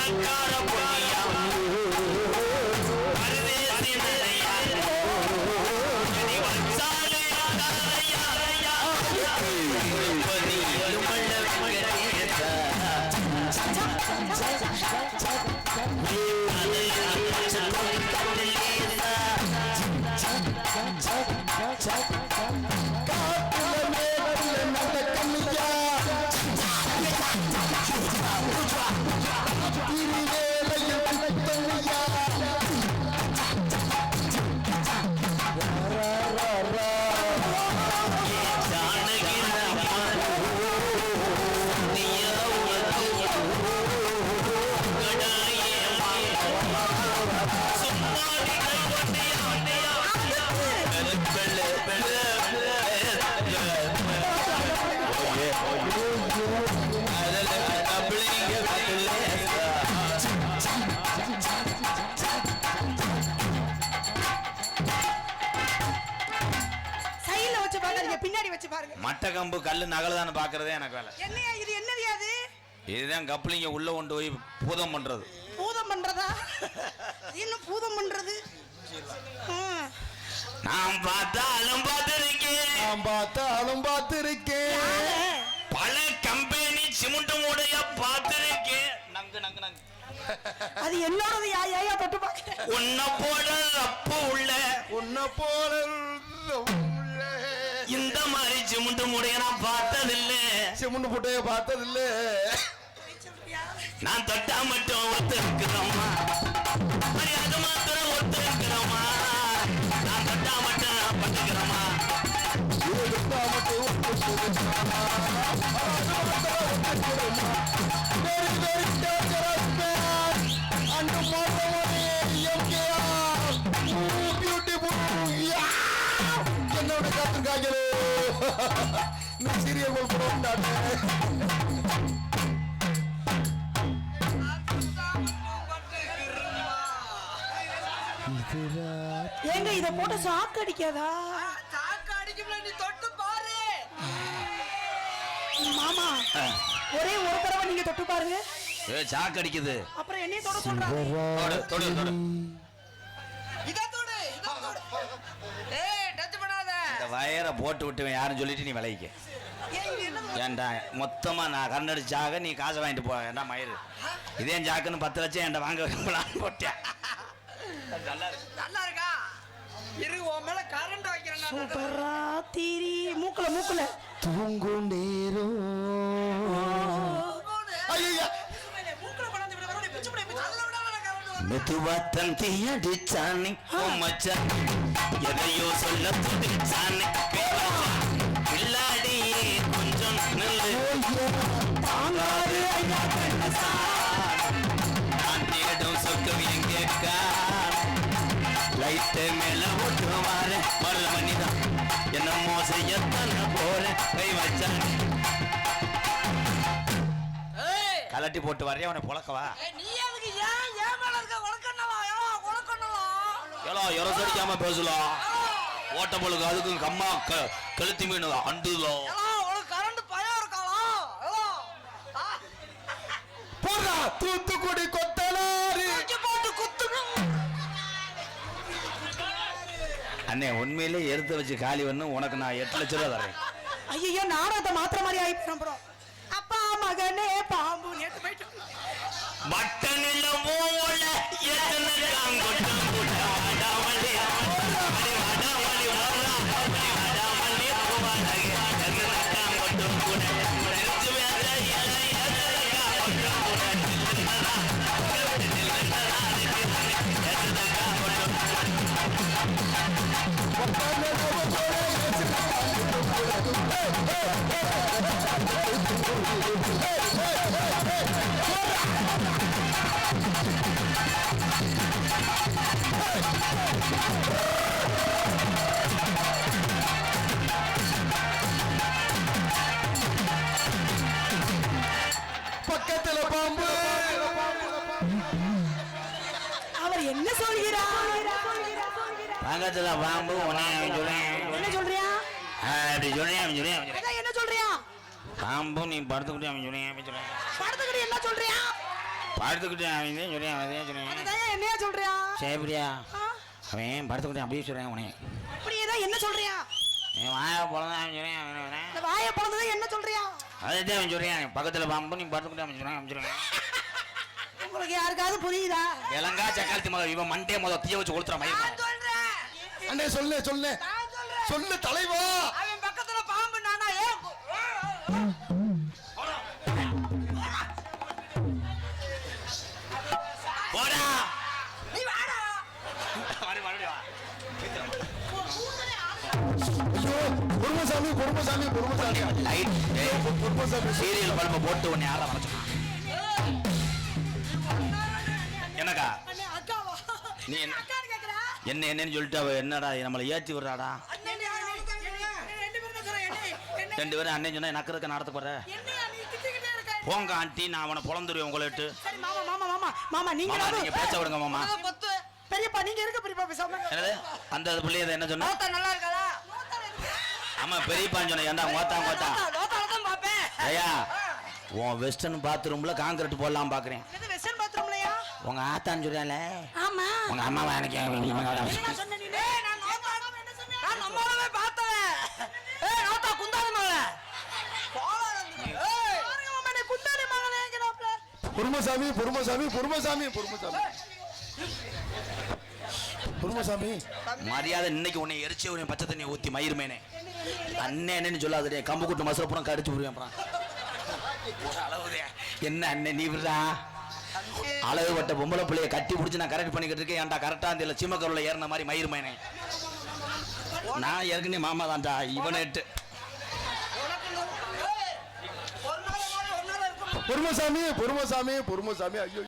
I'm not gonna put me out. வச்சு பாருங்க. மட்டை கம்பு கல்லு நகலுதான்னு பாக்குறதே எனக்கு வேலை. என்னையா இது என்னது அது? இதுதான் கப்ளிங்க உள்ள கொண்டு போய் பூதம் பண்றது. பூதம் பண்றதா? என்ன பூதம் பண்றது. நான் பார்த்தாலும் பார்த்திருக்கேன். நான் பார்த்தாலும் பார்த்திருக்கேன்? பல கம்பெனி சிமெண்ட் மூடைய பார்த்திருக்கேன். நங்கு நங்கு நங்கு. அது என்னோடது யா ஏயா தொட்டு பாக்க உன்னை போல ரப்பு உள்ள. உன்னை போல சிமுண்டு புட்டைய பார்த்ததில்ல நான் தொட்டா மட்டும் ஒத்து இருக்கிறோமா அது மாத்திரம் ஒத்து இருக்கிறோமா நான் தொட்டா மட்டும் MKR. Ooh, beautiful. Yeah. என்னோட காத்துக்காங்களே நீ சீரியல் கோல் ஏங்க இத போட்டு சாக்கு அடிக்காதா? சாக்கு அடிக்கும்ல நீ தொட்டு பாரு மாமா ஒரே ஒரு தடவை நீங்க தொட்டு பாருங்க. ஏ சாக்கு அடிக்குது. அப்புறம் என்னையும் தொட சொல்றாங்க. தொடு, தொடு, வயரை போட்டு விட்டு யாரும் சொல்லிட்டு நீ விளைவிக்க ஏன் இது என்னது ஏன்டா மொத்தமா நான் கண்ணடிச்சாக நீ காசை வாங்கிட்டு போ. ஏன்டா மயிறு? இதே ஜாக்குன்னு பத்து லட்சம் என்கிட்ட வாங்க வைக்கலான்னு போட்டேன். நல்லா இருக்கா? இரு உன் மேல கரண்ட் வைக்கிறேன். சூப்பரா தீரி. மூக்குல மூக்குல. தூங்கும் நேரம் மெதுவா தந்தி அடிச்சானே ஓ மச்சான் எதையோ சொல்ல துடிச்சானே இல்லாடியே கொஞ்சம் நில்லு. தாங்காது ஐயா கண்ணசா. நான் தேடும் சொக்கம் எங்கே லைட்டு மேல ஓட்டுவார மல்ல ஏய் கலட்டி போட்டு வரைய அவனை புழக்கவா? நீ எதுக்கு ஏன் ஏன் மேல இருக்க? ஏன் உனக்கண்ணவா எலோ எரசடிக்காம பேசலாம் ஓட்ட பொழுது அதுக்கும் கம்மா க- கழுத்து மீன் அண்டுதோ. ஏலா உனக்கு கரண்ட் பயம் இருக்காளா? ஏலா. ஆ, போடா தூத்துக்குடி குத்துணும் அண்ணே உண்மையிலே எடுத்து வச்சு காலி வந்து உனக்கு நான் எட்டு லட்ச ரூபா தரேன் ஐயோ நாடகத்தை மாத்திர மாதிரி ஆயிப்போம் அப்புறம். বাট பக்கத்துல பாம்பு உனே சொல்றேன். என்ன சொல்றியா? அப்படி சொல்றேன் அவன் சொல்றேன். என்ன சொல்றியா? பாம்பு நீ படுத்துக்கிட்டு அவன் சொல்றேன் அவன் சொல்றேன். படத்துக்கிட்டு என்ன சொல்றியா? படுத்துக்கிட்டேன் அவன் தான் சொல்றேன் அவன் தான் சொல்றேன். என்னையா சொல்றியா? சேப்பிரியா ஆ? அவன் படுத்துக்கிட்டேன் அப்படியே சொல்றேன் உனே அப்படியே தான் என்ன சொல்றியா? என் வாய போலதான் அவன் சொல்றேன் அவன் வாயை பிறந்ததை என்ன சொல்றியா? அதுதான் அவன் சொல்றேன். பக்கத்துல பாம்பு நீ படுத்துக்கிட்டே அவன் சொல்றேன் அவன் சொல்றேன். உங்களுக்கு யாருக்காவது புரியுதா? இளங்கா சக்காலத்தி மக இவன் மண்டே முத தீய வச்சு கொளுத்துற நான் சொல்றேன் அண்ணே சொல்லு சொல்லு நான் சொல்றேன். சொல்லு தலைவா. அவன் பக்கத்துல பாம்பு நானா ஏன் போடா. நீ வாடா. மறுபடியும் மறுபடியும் வா. பொறுமசாமி பொறுமசாமி சீரியல் பல்ப போட்டு உன்னை யாரா வளர்த்துனா என்னக்கா? நீ என்ன- என்ன என்னன்னு சொல்லிட்டு அவ என்னடா நம்மளை ஏத்தி விடுறாடா? ரெண்டு பேரும் அண்ணன் சொன்னா நக்கறதுக்கு நடத்த போற போங்க ஆண்டி நான் அவனை பொழந்துருவேன் உங்கள்ட்ட. மாமா மாமா மாமா மாமா நீங்க நீங்க பேச விடுங்க, மாமா. பெரியப்பா நீங்க இருக்க பெரியப்பா பேசாம. அந்த பிள்ளைய என்ன சொன்ன? நல்லா இருக்காளா? ஆமா பெரியப்பான்னு சொன்ன. ஏன்டா கோத்தா கோத்தா லோத்தால தான் பாப்பேன் ஐயா உன் வெஸ்டர்ன் பாத்ரூம்ல காங்கிரீட் போடலாம் பாக்குறேன். வெஸ்டர்ன் பாத்ரூம்லயா உங்க ஆத்தான்னு சொல்றால ஆமா உங்க அம்மாவை எனக்கு என்ன சொன்ன நீ? டேய் நான் லோத்தா என்ன சொன்னேன் நான் நம்மளவே பார்த்தேன் ஏய் லோத்தா குந்தாணி மகன். குந்தாணி மகனேங்கறாப்ல பொறுமசாமி பொறுமசாமி பொறுமசாமி பொறுமசாமி. பொறுமசாமி. மரியாதை இன்னைக்கு உன்னை எரிச்சு உன்னை பச்சை தண்ணி ஊத்தி மயிருமேனே. அண்ணன் என்னன்னு சொல்லாதே கம்பு கூட்டு மசுர புறம் கடிச்சு விடுவேன் அப்புறம். அளவுதே. என்ன அண்ணன் நீ விடுறா? அளவு பட்ட பொம்பளை பிள்ளைய கட்டி பிடிச்சி நான் கரெக்ட் பண்ணிக்கிட்டு இருக்கேன். ஏன்டா கரெக்டா அந்த சிம்மக்கருவில் ஏறின மாதிரி மயிருமேனே நான் ஏற்கனவே மாமா தான்டா இவனேட்டு பொறுமசாமி பொறுமசாமி பொறுமசாமி. ஐயோ.